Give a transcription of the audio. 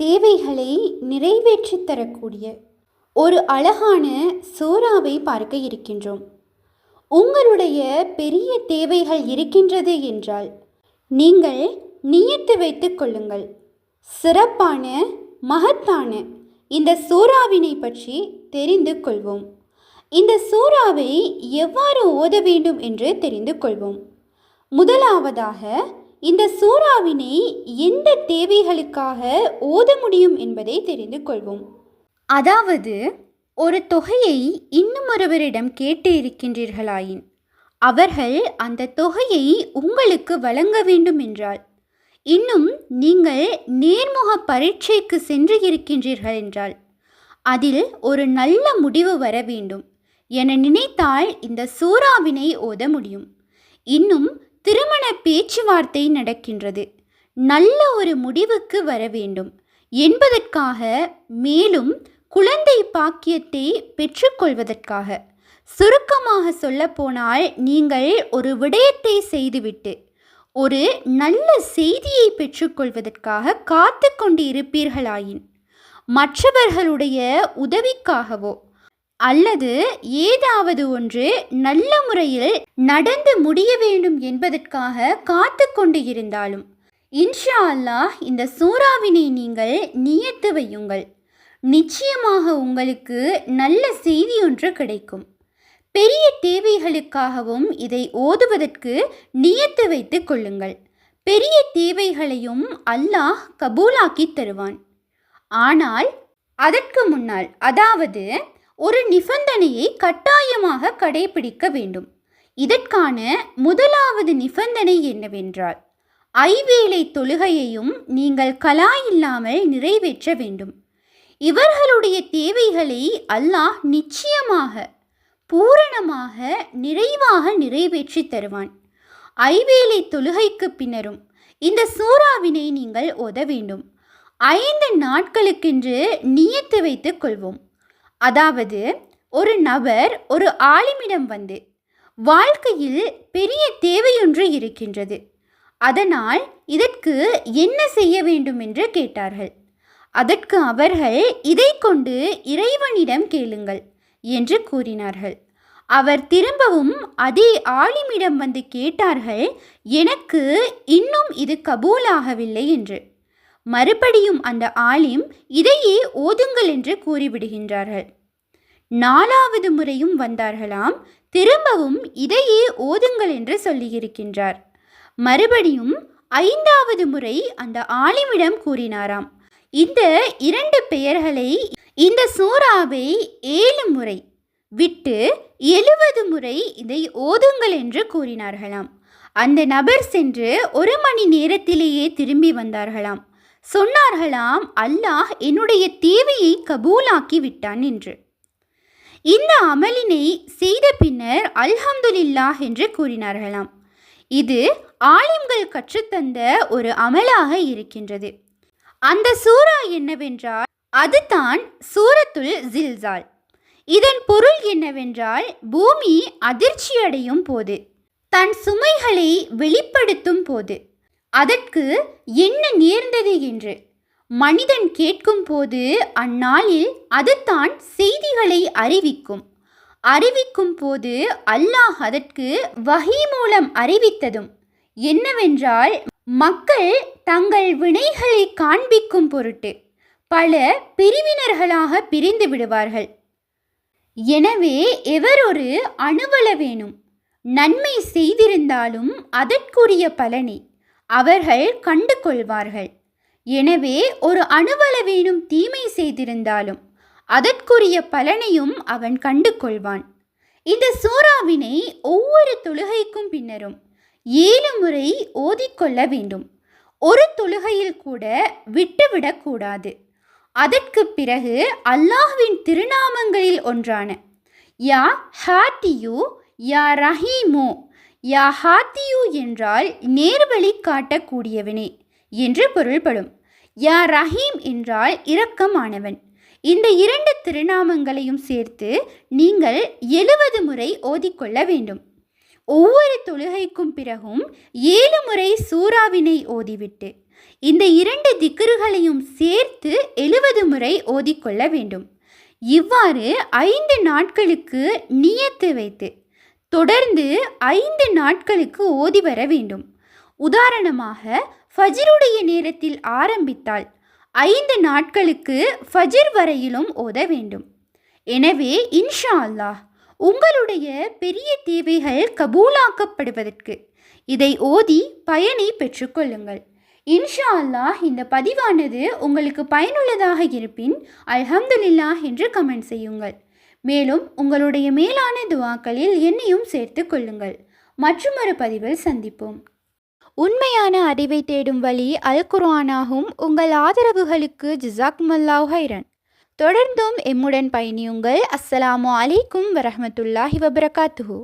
தேவைகளை நிறைவேற்றி தரக்கூடிய ஒரு அழகான சூறாவை பார்க்க இருக்கின்றோம். உங்களுடைய பெரிய தேவைகள் இருக்கின்றது என்றால் நீங்கள் நியத்து வைத்துக் கொள்ளுங்கள். சிறப்பான மகத்தான இந்த சூறாவினை பற்றி தெரிந்து கொள்வோம். இந்த சூறாவை எவ்வாறு ஓத வேண்டும் என்று தெரிந்து கொள்வோம். முதலாவதாக இந்த சூறாவினை எந்த தேவைகளுக்காக ஓத முடியும் என்பதை தெரிந்து கொள்வோம். அதாவது ஒரு தொகையை இன்னும் ஒருவரிடம் கேட்டு இருக்கின்றீர்களாயின் அவர்கள் அந்த தொகையை உங்களுக்கு வழங்க வேண்டும் என்றால் இன்னும் நீங்கள் நேர்முக பரீட்சைக்கு சென்று இருக்கின்றீர்கள் என்றால் அதில் ஒரு நல்ல முடிவு வர வேண்டும் என நினைத்தால் இந்த சூறாவினை ஓத முடியும். இன்னும் திருமண பேச்சுவார்த்தை நடக்கின்றது. நல்ல ஒரு முடிவுக்கு வர வேண்டும். என்பதற்காக மேலும் குழந்தை பாக்கியத்தை பெற்றுக்கொள்வதற்காக. சுருக்கமாக சொல்லப்போனால் நீங்கள் ஒரு விடயத்தை செய்துவிட்டு ஒரு நல்ல செய்தியை பெற்றுக்கொள்வதற்காக காத்து கொண்டு இருப்பீர்களாயின் மற்றவர்களுடைய உதவிக்காகவோ அல்லது ஏதாவது ஒன்று நல்ல முறையில் நடந்து முடிய வேண்டும் என்பதற்காக காத்து கொண்டு இருந்தாலும் இன்ஷா அல்லாஹ் இந்த சூறாவினை நீங்கள் நியத்து வையுங்கள். நிச்சயமாக உங்களுக்கு நல்ல செய்தி ஒன்று கிடைக்கும். பெரிய தேவைகளுக்காகவும் இதை ஓதுவதற்கு நியத்து வைத்து கொள்ளுங்கள். பெரிய தேவைகளையும் அல்லாஹ் கபூலாக்கி தருவான். ஆனால் அதற்கு முன்னால் அதாவது ஒரு நிபந்தனையை கட்டாயமாக கடைபிடிக்க வேண்டும். இதற்கான முதலாவது நிபந்தனை என்னவென்றால் ஐவேளை தொழுகையையும் நீங்கள் கலா இல்லாமல் நிறைவேற்ற வேண்டும். இவர்களுடைய தேவைகளை அல்லாஹ் நிச்சயமாக பூரணமாக நிறைவாக நிறைவேற்றி தருவான். ஐவேளை தொழுகைக்கு பின்னரும் இந்த சூறாவினை நீங்கள் ஓத வேண்டும். ஐந்து நாட்களுக்கென்று நியத்து வைத்துக் கொள்வோம். அதாவது ஒரு நபர் ஒரு ஆலிமிடம் வந்து வாழ்க்கையில் பெரிய தேவையொன்று இருக்கின்றது. அதனால் இதற்கு என்ன செய்ய வேண்டும் என்று கேட்டார்கள். அதற்கு அவர்கள் இதை கொண்டு இறைவனிடம் கேளுங்கள் என்று கூறினார்கள். அவர் திரும்பவும் அதே ஆலிமிடம் வந்து கேட்டார்கள் எனக்கு இன்னும் இது கபூலாகவில்லை என்று. மறுபடியும் அந்த ஆலிம் இதையே ஓதுங்கள் என்று கூறிவிடுகின்றார்கள். நாலாவது முறையும் வந்தார்களாம். திரும்பவும் இதையே ஓதுங்கள் என்று சொல்லியிருக்கின்றார். மறுபடியும் ஐந்தாவது முறை அந்த ஆலிமிடம் கூறினாராம். இந்த இரண்டு பெயர்களை இந்த சூறாவை ஏழு முறை விட்டு எழுபது முறை இதை ஓதுங்கள் என்று கூறினார்களாம். அந்த நபர் சென்று ஒரு மணி நேரத்திலேயே திரும்பி வந்தார்களாம். சொன்னார்களாம் அல்லாஹ் என்னுடைய தேவையை கபூலாக்கி விட்டான் என்று. இந்த அமலினை செய்த பின்னர் அல்ஹம்துலில்லாஹ் என்று கூறினார்களாம். இது ஆலிம்கள் கற்றுத்தந்த ஒரு அமலாக இருக்கின்றது. அந்த சூறா என்னவென்றால் அதுதான் சூரத்துல் ஜில்சால். இதன் பொருள் என்னவென்றால் பூமி அதிர்ச்சியடையும் போது தன் சுமைகளை வெளிப்படுத்தும் போது. அதற்கு என்ன நேர்ந்தது என்று? மனிதன் கேட்கும் போது அந்நாளில் அதுதான் செய்திகளை அறிவிக்கும். அறிவிக்கும் போது அல்லாஹ் அதற்கு வகை மூலம் அறிவித்ததும் என்னவென்றால் மக்கள் தங்கள் வினைகளை காண்பிக்கும் பொருட்டு பல பிரிவினர்களாக பிரிந்து விடுவார்கள். எனவே எவரொரு அணுவளவேனும் நன்மை செய்திருந்தாலும் அதற்குரிய பலனை. அவர்கள் கண்டு கொள்வார்கள் எனவே ஒரு அணுவளவேனும் தீமை செய்திருந்தாலும் அதற்குரிய பலனையும் அவன் கண்டு கொள்வான் இந்த சூறாவினை ஒவ்வொரு தொழுகைக்கும் பின்னரும் ஏழு முறை ஓதிக்கொள்ள வேண்டும். ஒரு தொழுகையில் கூட விட்டுவிடக்கூடாது அதற்கு பிறகு அல்லாஹ்வின் திருநாமங்களில் ஒன்றான யா ஹாட்டியு யா ரஹீமு யாஹாத்தியு என்றால் நேர்வழி காட்டக்கூடியவனே என்று பொருள்படும். யா ரஹீம் என்றால் இரக்கமானவன். இந்த இரண்டு திருநாமங்களையும் சேர்த்து நீங்கள் எழுபது முறை ஓதிக்கொள்ள வேண்டும். ஒவ்வொரு தொழுகைக்கும் பிறகும் ஏழு முறை சூறாவினை ஓதிவிட்டு இந்த இரண்டு திக்கறுகளையும் சேர்த்து எழுபது முறை ஓதிக்கொள்ள வேண்டும். இவ்வாறு ஐந்து நாட்களுக்கு நியத்து வைத்து தொடர்ந்து ஐந்து நாட்களுக்கு ஓதி வர வேண்டும். உதாரணமாக ஃபஜிருடைய நேரத்தில் ஆரம்பித்தால் ஐந்து நாட்களுக்கு ஃபஜிர் வரையிலும் ஓத வேண்டும். எனவே இன்ஷா அல்லாஹ் உங்களுடைய பெரிய தேவைகள் கபூலாக்கப்படுவதற்கு இதை ஓதி பயனை பெற்றுக்கொள்ளுங்கள் இன்ஷா அல்லாஹ் இந்த பதிவானது உங்களுக்கு பயனுள்ளதாக இருப்பின் அல்ஹம்துலில்லாஹ் என்று கமெண்ட் செய்யுங்கள். மேலும் உங்களுடைய மேலான துவாக்களில் என்னையும் சேர்த்து கொள்ளுங்கள். மற்றொரு பதிவில் சந்திப்போம். உண்மையான அறிவை தேடும் வழி அல் குர்ஆனாகும் உங்கள் ஆதரவுகளுக்கு ஜிசாக்மல்லாஹ் ஹைரன். தொடர்ந்தும் எம்முடன் பயணியுங்கள். அஸ்ஸலாமு அலைக்கும் வரமத்துல்லாஹி வபரகாத்துஹு.